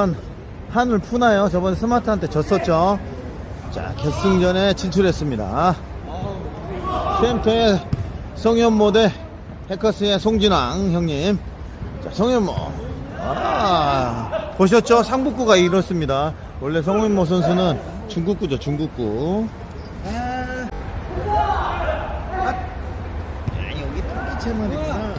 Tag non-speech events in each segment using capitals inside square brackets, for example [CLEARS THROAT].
어떠한 한을 푸나요? 저번에 스마트한테 졌었죠. 자, 결승전에 진출했습니다. 센터의 성현모 대 해커스의 송진왕 형님. 자, 성현모. 아, 보셨죠? 상북구가 이렇습니다. 원래 성현모 선수는 중국구죠, 중국구. 아, 여기 토끼 채널이구나.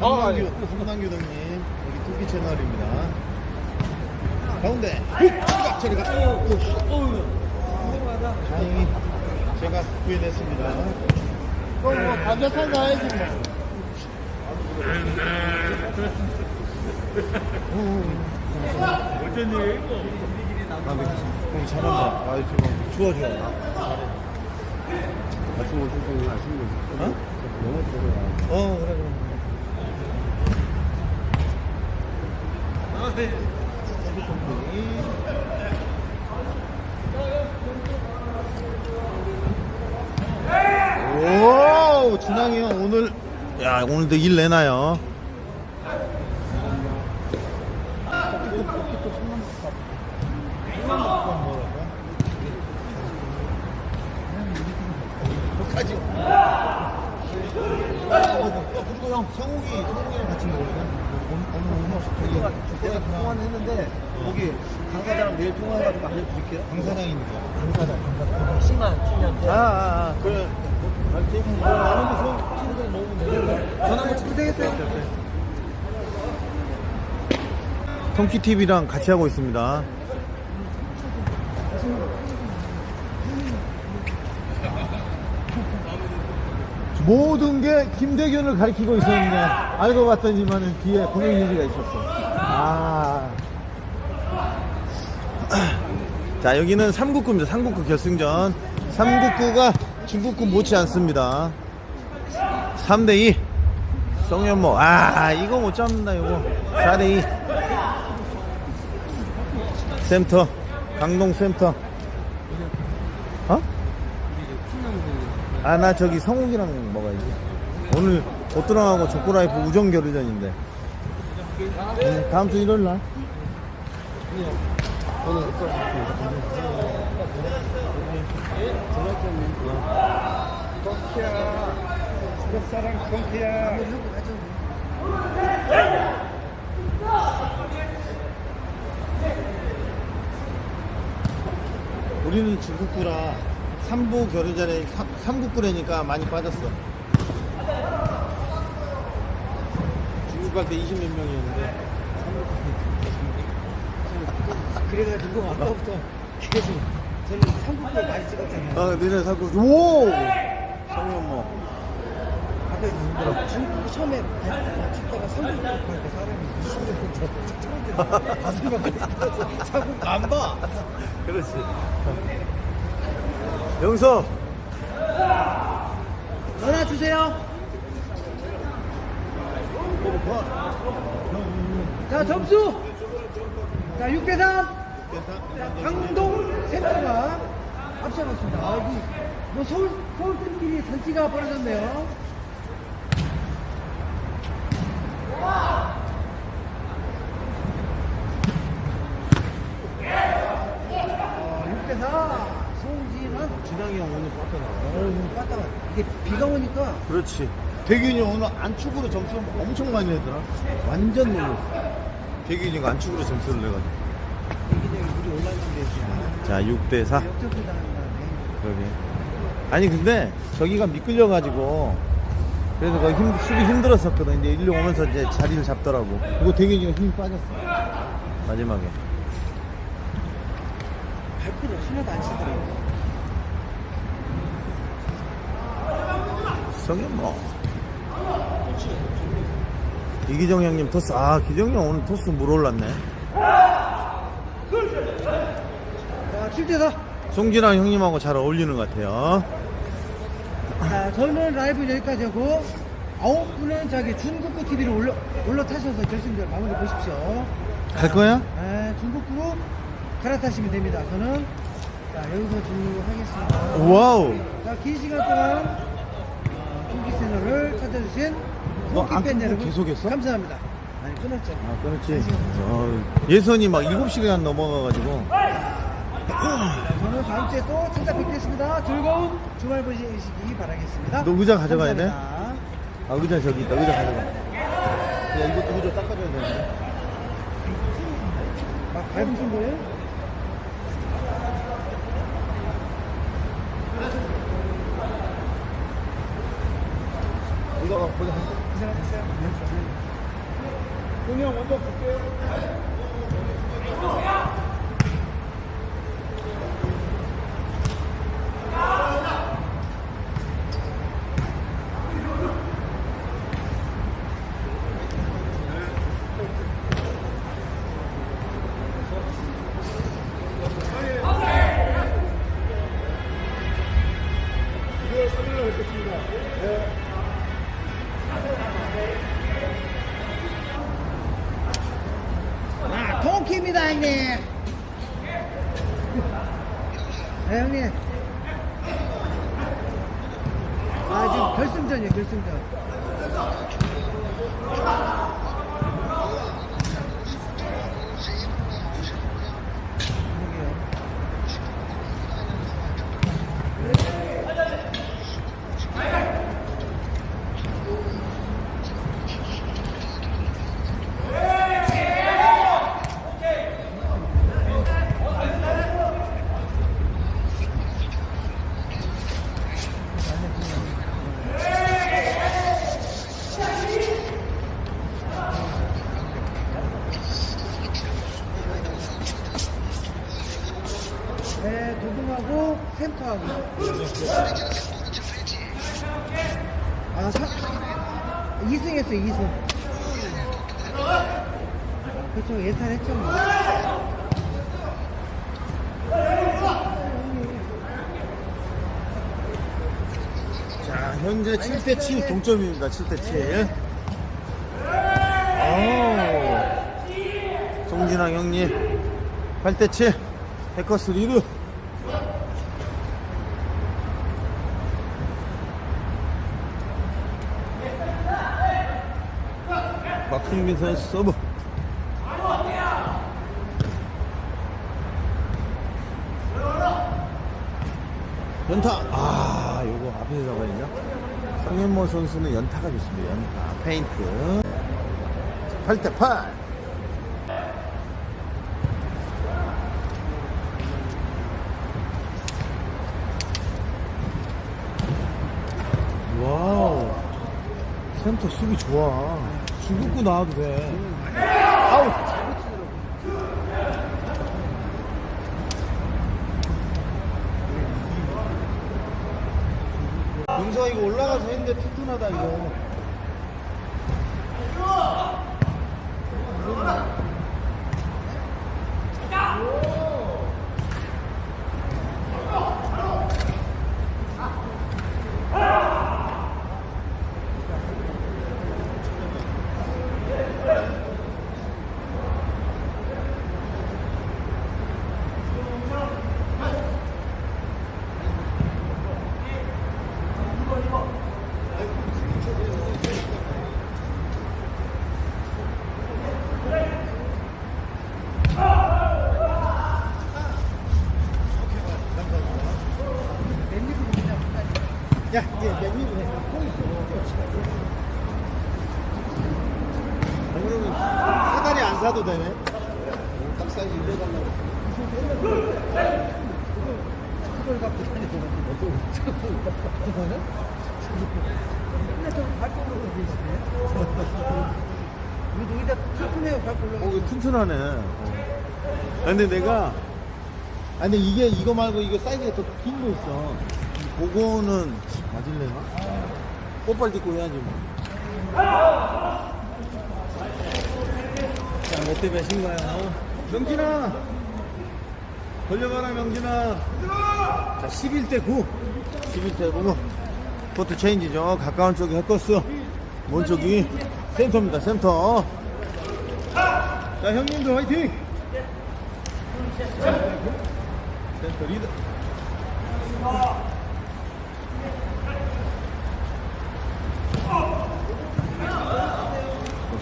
황남규, 황남규 형님. 여기 토끼 채널입니다. 가운데. 훅! 저리가. 다행히 제가 구해냈습니다. 뭐 반대편 가야지 뭐. 어쩐? 아, 형 잘한다. 아, 지금 좋아, 좋아. 같이 오셔서 아시는 거지. 어? 영어 들어야. 어, 그래, 그래. 오, 준항이 형 오늘, 야, 오늘도 일 내나요? 까지 그리고 형 성욱이 성욱이랑 같이 먹을래? 오늘 오늘 저기 내가 통화는 했는데 거기 강사장 내일 통화해가지고 알려드릴게요. 강 사장입니다. 강사장, 강사장. 심한 친년제. 아, 아, 아 그래. 아는데 소 친구들 먹으면 되는데. 전화 한번 찍도 되겠어요? 통키 TV랑 같이 하고 있습니다. 모든 게 김대균을 가리키고 있었는데 알고 봤더니만은 뒤에 공영유지가 있었어. 아. [CLEARS THROAT] 자 여기는 삼국구입니다. 삼국구 결승전. 삼국구가 중국구 못지 않습니다. 3대2 성현모. 아 이거 못 잡는다 이거. 4대2 센터. 강동 센터. 어? 아 나 저기 성욱이랑 먹어야지? 오늘 오뚜랑하고 조코라이프 우정 결의전인데. 음, 다음 주 일요일 날 첫사랑 콩키야. 우리는 중국구라 3부 결의전에 3국구라니까 많이 빠졌어 중국 갈 때 20몇 명이었는데 그래가지고 아까부터 계속 저는 삼국을 많이 찍었잖아요. 아 너네 자꾸 오 성현모 아까 힘들어. 중국 처음에 찍다가 삼국 가니까 사람이 20명 다섯 명 삼국 안 봐. 그렇지 영서 전화 주세요. 자 점수. 자 6대 3. 강동 센터가 앞서갔습니다. 아, 이 뭐 서울 서울 팀끼리 잔치가 벌어졌네요. 어, 6대 4. 송진환. 진항이 형 오늘 빠져 나와 어우, 빠따가 이게 비가 오니까 그렇지 대균이 오늘 안축으로 점수 엄청 많이 내더라 완전 놀랐어 대균이가 안축으로 점수를 내가지고 여기저기 물이 올라가는데 지금 자 6대4 역적도 당한다. 그러게. 아니 근데 저기가 미끌려 가지고 그래서 거기 힘, 수비 힘들었었거든. 이제 일로 오면서 이제 자리를 잡더라고. 그리고 대균이가 힘이 빠졌어. 마지막에. 8% 신호도 안 치더라고. 성현 뭐. 이기정 형님 토스. 아 기정이 형 오늘 토스 물 올랐네. 자, 7대 4. 송진아 형님하고 잘 어울리는 것 같아요. 자, 저는 라이브 여기까지 하고 아홉 분은 저기 중국구 TV로 올라 올라타셔서 결승전 마무리 보십시오. 갈 거야? 네, 중국구로 갈아타시면 됩니다. 저는 자, 여기서 종료하겠습니다. 와우. 자, 긴 시간 동안 어, 중기 채널을 찾아주신 너 중기 팬안 끊고 여러분 계속했어? 감사합니다. 아니 끊었죠. 아, 그렇지. 어, 예선이 막 7시간 넘어가가지고. 저는 다음 주에 또 찾아뵙겠습니다. 즐거운 주말 보내시기 바라겠습니다. 너 의자 가져가야 돼? 감사합니다. 아, 의자 저기 있다. 의자 가져가. 야, 이거 의자 닦아줘야 되는데. 막 밟으신 거예요? 의자가 보자. 고생하셨어요. 공영 먼저 볼게요. 아, 동키입니다, 형님. 네, 형님. 아, 지금 결승전이에요, 결승전. 그러게요. 네, 도동하고 센터하고. 아, 사, 2승 했어요, 2승. 그쵸, 예상했죠, 뭐. 자, 현재 7대7 동점입니다. 7대7. 오. 송진왕 형님. 8대7. 해커스 리드. 박승민 선수 서브. 연타. 아, 요거 앞에서 잡아야죠. 성현모 선수는 연타가 좋습니다. 연타. 페인트. 8대8. 와우. 센터 수비 좋아. 중국구 나와도 돼. 아우. 용서 이거 올라가서 튼튼하다 이거. 맨입으로 그냥 야, 이제 맨입으로 해. 아, 그러면 사다리 안 사도 되네. 딱 사이즈 일려달라고. 그걸 갖고 다니더라고요. 그거는? 근데 저 밟고 올라오고 계시네. 우리 어, 튼튼하네. 어. 아, 근데 내가, 아, 근데 이게, 이거 말고 이거 사이즈가 더 긴 거 있어. 그거는 맞을래나? 꽃발 딛고 해야지 뭐. 자, 몇 대 몇인가요? 명진아! 걸려봐라, 명진아! 자, 11대 9. 11대 9. 포트 체인지죠. 가까운 쪽이 해커스. 먼 쪽이 센터입니다, 센터. 자, 형님들 화이팅! 센터 리드. 어,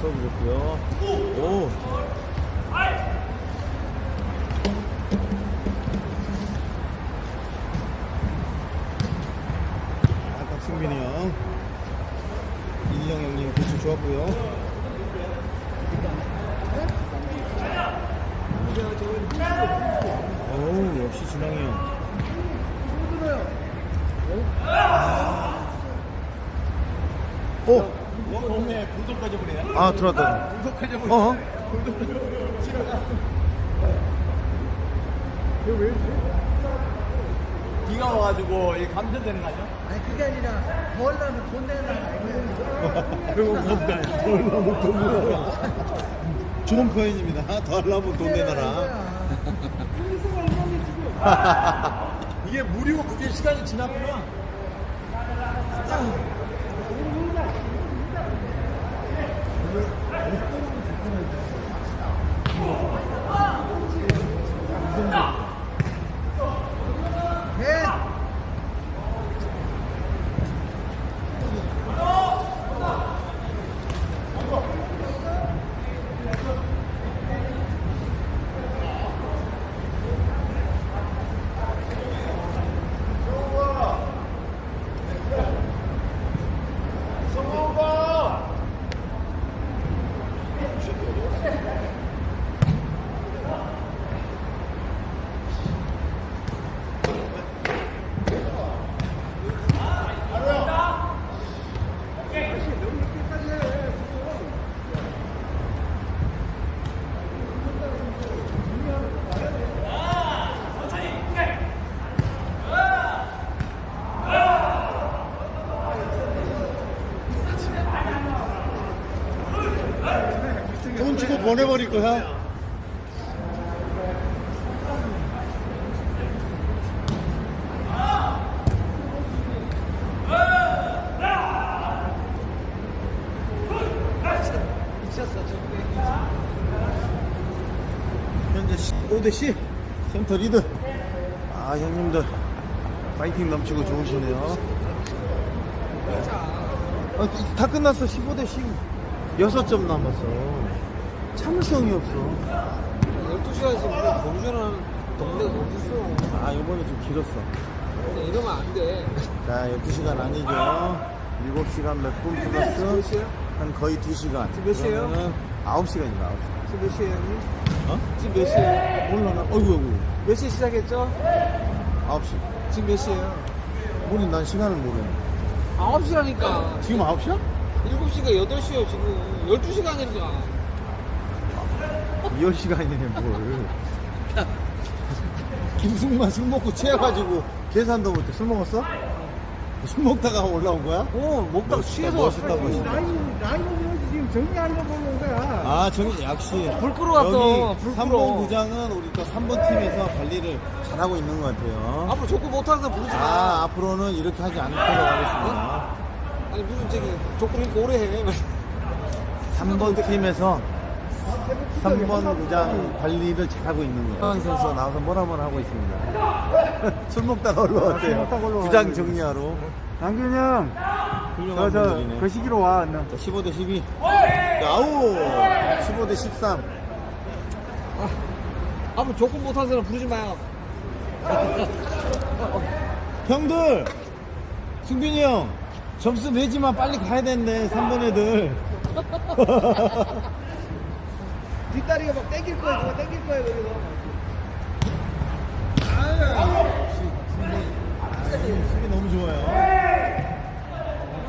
서브 좋고. 좋고요. 오. 아, 박승민이 형. 이형 형님 고추 좋았고요. 어우, 역시 준항이 형. 어? 몸에 불독까지 그래. 아, 들어왔다. 불독까지 어? 비가 와가지고 이 감전되는 거 아니야? 아니 그게 아니라 더 하려면 돈 내는 아니에요? [LAUGHS] 그리고 뭔가 더 하려면 돈 내놔라. [LAUGHS] 좋은 표현입니다. 더 하려면 돈 내놔라. [LAUGHS] 이게 무리고 그게 시간이 지났구나. 네. 돈 주고 보내버릴 거야. 미쳤어 저거. 5대10 센터 리드. 아, 형님들. 파이팅 넘치고 좋으시네요. 아, 다 끝났어. 15대 10. 6점 남았어. 참을성이 없어. 12시간씩 무슨 공전하는 동네가 어딨어. 아, 이번에 좀 길었어. 근데 이러면 안 돼. 자, 12시간 아니죠. 7시간 몇분몇 플러스? 한 거의 2시간. 지금 몇 시예요? 그러면은 9시간입니다, 9시간. 지금 몇 시에요, 형님? 어? 지금 몇 시에요? 몰라, 나. 어이구, 어이구. 몇 시에 시작했죠? 9시. 지금 몇 시에요? 우리 난 시간을 모르네. 9시라니까. 지금 9시야? 7시가 8시에요, 지금. 12시간이니까. 10시간이네, [LAUGHS] 뭘. [LAUGHS] 김승만 술 먹고 취해가지고 계산도 못해. 술 먹었어? 술 먹다가 올라온 거야? 어, 먹다가 멋있다, 취해서 멋있다. 멋있다. 라이브 지금 정리하려고 온 거야. 아, 저기 역시. 불 끌어왔어, 여기 불 3번 끌어. 구장은 우리 또 3번 팀에서 관리를 잘하고 있는 것 같아요. 앞으로 족구 못하는 사람 부르지 마. 아, 앞으로는 이렇게 하지 않도록 하겠습니다. 아니, 무슨 저기, 족구 이렇게 오래 해. [LAUGHS] 3번 팀에서 3번 구장 관리를 잘하고 있는 거예요. 황 선수 나와서 뭐라 뭐라 하고 있습니다. [LAUGHS] 술 먹다가 올라왔대요. 구장 정리하러. 남균이 형, 훌륭한 저, 저, 분들이네. 그 시기로 와. 너. 자, 15 대 12. 아우! 15 대 13. 앞으로 족구 못하는 사람 부르지 마요. 형들! 승빈이 형! 점수 내지만 빨리 가야 되는데, 3번 애들. [LAUGHS] 뒷다리가 막 땡길 거야, 그거 땡길 거야, 그리고. 수비 너무 좋아요.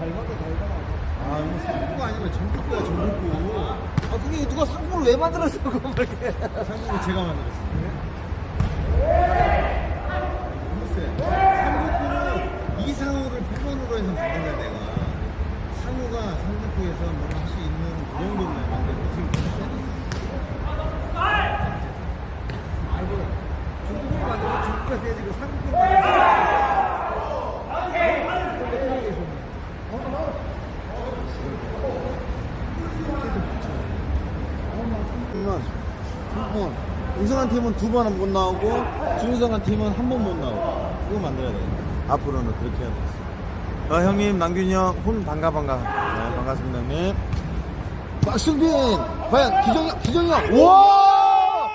아, 이거 상구가 아니라 전북구야, 전북구. 아, 그게 누가 상품을 왜 만들었어, 그거 그렇게. 상구는 제가 만들었어요. 상구구는 이상호를 8번으로 해서 만든 거야, 내가. 상우가 상북구에서 뭘할수 있는 그 정도면 만들고 지금 중국을 만들고 중국가 돼지고 상국을 만들고. 팀은 한 번, 우승한 팀은 두번못 나오고 준우승한 팀은 한 번 못 나오고 그거 만들어야 돼. 앞으로는 그렇게 해야 되겠어. 어, 형님 남균이 형, 혼 반가 반가. 네, 반갑습니다 형님. 박승빈 과연 기정이 기정이 형 와!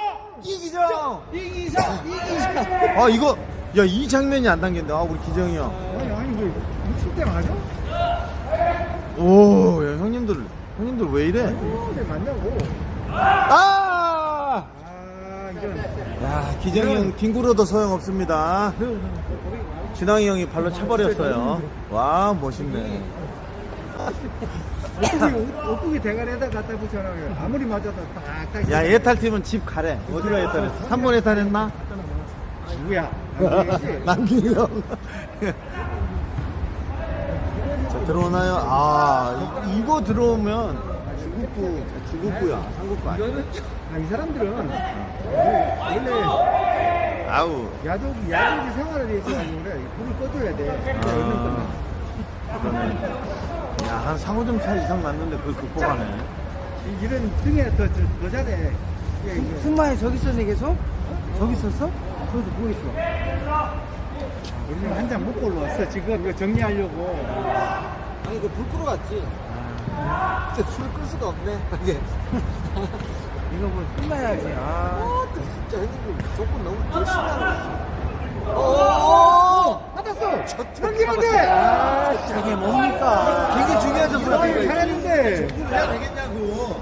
이기정 이기상 이기상 아 이거 야 이 장면이 안 당겼네 아 우리 기정이 형 아니, 아니, 뭐, 60대 맞아? 오, 야, 형님들, 형님들 왜 이래? 60대 맞냐고. 아! 아. 야, 기정이 형 뒹굴어도 소용없습니다. 진왕이 형이 발로 차버렸어요. 와, 멋있네. 옷국이, 옷국이 대가리에다 갖다 붙여놔. 아무리 맞아도 딱, 딱. 야, 예탈팀은 집 가래. 어디로 예탈했어? 3번 예탈했나? 누구야? 남기이 [LAUGHS] 형. 자, 들어오나요? 아, 이, 이거 들어오면 중국부, 중국부야. 한국부 아니야. 아, 이 사람들은 원래 아우. 야독, 야독이 생활에 대해서 가지고 그래. 불을 꺼줘야 돼. 근데 얼른. 그러네. 야, 한 상호점 차 이상 났는데 그걸 극복하네. 이- 이런 등에 더, 더, 더 잘해. 이게, 이게. 승마에 저기 있었네 계속? 저기 있었어? 저기서 보고 있어 우리는 한잔 먹고 올라왔어. 지금 이거 정리하려고. 아니 이거 불 끄러 갔지 근데 술을 끌 수가 없네 [LAUGHS] 이게 이거 뭐 승마야지 아 아, 진짜 형님들 조건 너무 열심히 하는 거지 어어어 받았어! 넘기면 돼! 저게 뭡니까 되게 중요해졌어. 아니, 잘했는데. 해야 되겠냐고.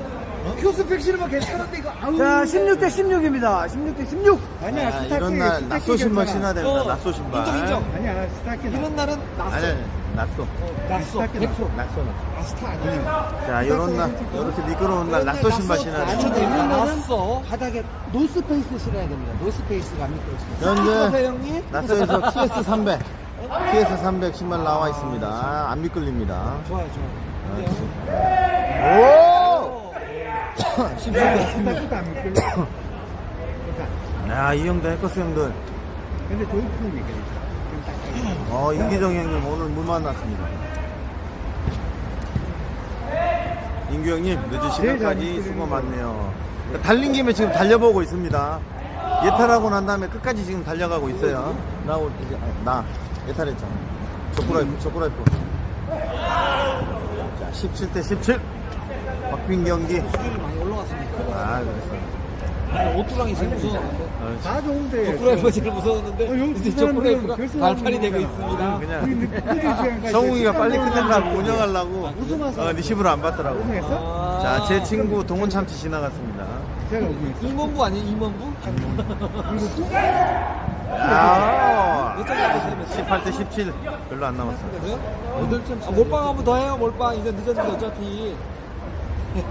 큐스펙 실으면 괜찮은데, 이거. 아우. 자 16대 16입니다 16대 16 아니야, 야, 스타킹. 이런 날 낫소 신발. 신어야 된다. 어, 낫소 신발. 인정 인정 아니야, 스타킹. 이런 날은 아니, 아니, 낫소. 낫소. 아 스타 아니야 자, 이런 날, 이렇게 미끄러운 날 낫소 신발 신어야 아, 날은 났어 바닥에 노스페이스 실어야 됩니다 노스페이스가 안 있어요 현재 형님 낫소에서 TS 300. TS 300 신발 나와 있습니다. 안 미끌립니다. 좋아요 좋아요 오! 스타킹도 안 믿길래. 그러니까. [COUGHS] 야, 이 형들, 해커스 형들. 근데 조이프는 얘기했어. 어, 임기정 형님 오늘 물 만났습니다. 인규 형님 늦은 시간까지 수고 많네요. 달린 김에 지금 달려보고 있습니다. 예탈하고 난 다음에 끝까지 지금 달려가고 있어요. 나, 올- 이제, 아니, 나 예탈했잖아. 조꾸라이프, 조꾸라이프. 자, 17대 17. 박빙 경기. 수율이 많이 올라왔습니다 아. 오뚜랑이 무서웠는데 어, 다 좋은데. 조꾸라이프가 제일 무서웠는데 [LAUGHS] 어, 용수 이제 사람들은 조꾸라이프가 결승 발판이 되고. 있습니다. 그냥 성웅이가 빨리 내고 운영하려고. 어, 리시브를 안 받더라고. 우승했어? 자, 제 친구 동원 참치 지나갔습니다. 임원부 아니에요? 임원부? 아, 몇 점이 나왔어요 18대 17 별로 안 남았어. 8점. 아, 몰빵 한번 더 해요. 몰빵. 이제 늦었는데 어차피.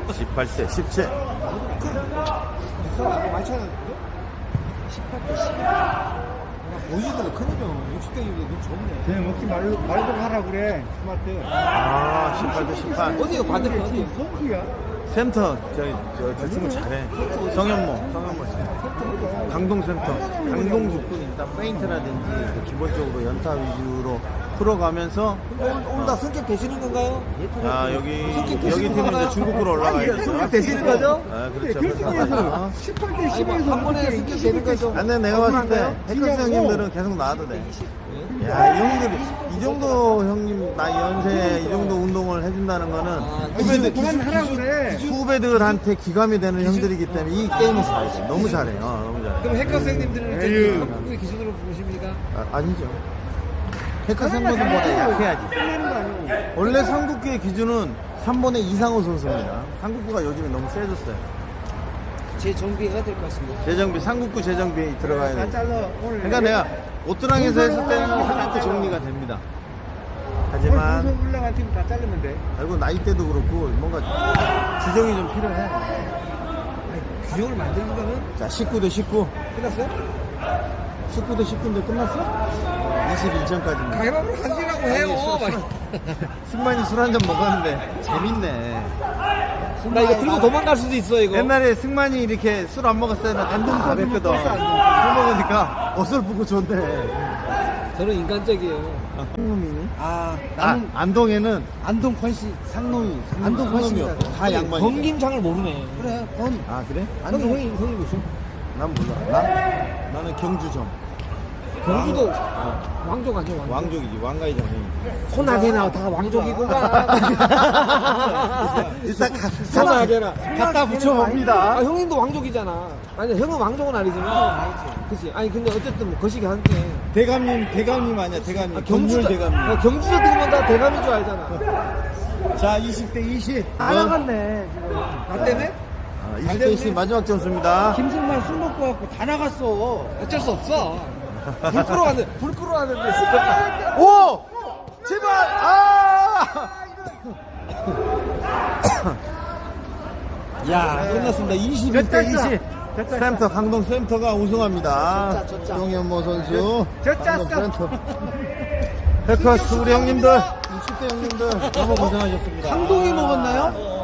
18대 17. 비싸고 많이 차이 나는데 18대 12 보여주더니 큰일이요 60대 6이 눈 좋네 그냥 먹지 말고, 말고 하라 그래. 스마트. 아, 18대 18. 어디요 반대편 어디? 성수야? 센터 저기 저, 저 친구 잘해. 성현모, 성현모 씨. 강동센터, 강동죽군 일단 페인트라든지 그 기본적으로 연타 위주로 풀어가면서 오늘, 오늘 다 승격 되시는 건가요? 아 여기 여기 팀은? 이제 중국으로 올라가야겠죠. 승격 되시는 거죠? 아 근데 그렇죠. 결승에서 그래서 18대 아니, 뭐, 12에서 한 번에 승격 되는 거죠? 안돼 내가 봤을 때? 해커스? 형님들은 계속 나와도 돼. 야, 이 형들 이 정도 형님 나이 연세에 이 정도 운동을 해준다는 거는 아, 근데 그만하라 그래. 후배들한테 기감이 되는 형들이기 때문에 이 게임을 잘해. 너무 잘해. 어, 너무 잘해. 그럼 해커 선생님들은 저기 에휴. 한국의 기준으로 보십니까? 아, 아니죠. 해커스 형보다 약해야지. 원래 삼국기의 기준은 3번의 이상호 선수입니다. 삼국구가 요즘에 너무 세졌어요. 제 정비해야 될 것 같습니다. 재정비, 삼국구 재정비 들어가야 다 돼. 잘라. 오늘. 그러니까 내가 옷드랑에서 했을 때는 삼국구 정리가 됩니다. 하지만 오늘 올라간 팀다 자르면 돼. 그리고 나이 때도 그렇고 뭔가 지정이 좀 필요해. 규정을 만드는 거는 자, 19대 19. 끝났어요? 19대 19인데 끝났어? 21점까지입니다. 가위바위보 하시라고 해요. 막. 승만이 술 [LAUGHS] 한 잔 먹었는데 재밌네. 나 이거 들고 도망갈 수도 있어 이거. 옛날에 승만이 이렇게 술 안 먹었을 때는 안동 다 뱉거든. 술 먹으니까 어설프고 좋은데. 저는 인간적이에요. 상놈이니? 아 아, 나는 안동에는 안동 권씨 상놈이. 안동 상놈이었고. 훨씬 다 양반이. 검김장을 모르네. 그래 건 아, 그래? 형님 형님 형님 무슨? 난 몰라. 나? 나는 경주점. 경주도 왕족 아니야 왕족. 왕족이지 왕가의 장님. 소나게나 다 왕족이구만. [LAUGHS] 일단 가, 소나게나. 갖다 붙여봅니다. 아 형님도 왕족이잖아. 아니 형은 왕족은 아니지만. 그치. 아니 근데 어쨌든 뭐 거시기 한게. 대감님 대감님 아니야 대감님. 아, 경주도 대감님. 아, 경주도 들으면 다 대감인 줄 알잖아. [LAUGHS] 자 20대 20. 다 나갔네 지금 나 때문에? 아, 20대 20 마지막 점수입니다. 김승만 술 먹고 갖고 다 나갔어 어쩔 수 없어. 불 끌어왔는데 불 끌어왔는데. 오! 제발! 아! 야, 끝났습니다. 21대 20. 센터, 강동 센터가 우승합니다. 정현모 선수. 강동 센터. 해커스 우리 형님들, 20대 형님들 너무 고생하셨습니다. 강동이 먹었나요?